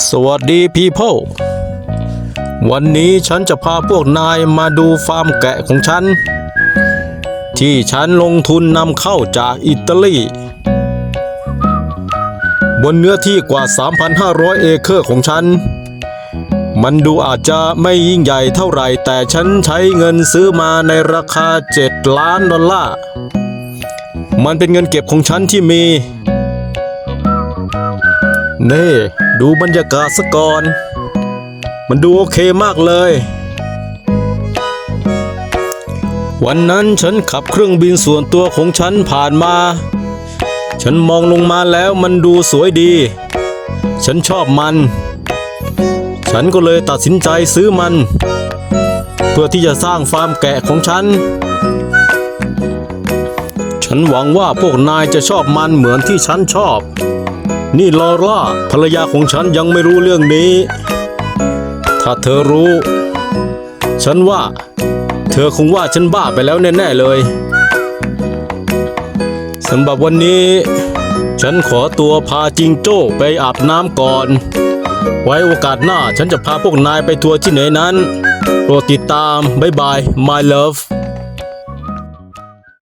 สวัสดี people วันนี้ฉันจะพาพวกนายมาดูฟาร์มแกะของฉัน ที่ฉันลงทุนนำเข้าจากอิตาลี บนเนื้อที่กว่า 3,500 เอเคอร์ของฉัน มันดูอาจจะไม่ยิ่งใหญ่เท่าไหร่ แต่ฉันใช้เงินซื้อมาในราคา 7 ล้านดอลลาร์ มันเป็นเงินเก็บของฉันที่มี เน่ดูบรรยากาศสะก่อน มันดูโอเคมากเลย วันนั้นฉันขับเครื่องบินส่วนตัวของฉันผ่านมา ฉันมองลงมาแล้วมันดูสวยดี ฉันชอบมัน ฉันก็เลยตัดสินใจซื้อมัน เพื่อที่จะสร้างฟาร์มแกะของฉัน ฉันหวังว่าพวกนายจะชอบมันเหมือนที่ฉันชอบ นี่ลอร่าภรรยาของฉันยังไม่รู้เรื่องนี้ ถ้าเธอรู้ ฉันว่า เธอคงว่าฉันบ้าไปแล้วแน่ ๆ เลยสำหรับวันนี้ ฉันขอตัวพาจิงโจ้ไปอาบน้ำก่อน ไว้โอกาสหน้าฉันจะพาพวกนายไปทัวร์ที่ไหนนั้น โปรดติดตาม บ๊ายบาย my love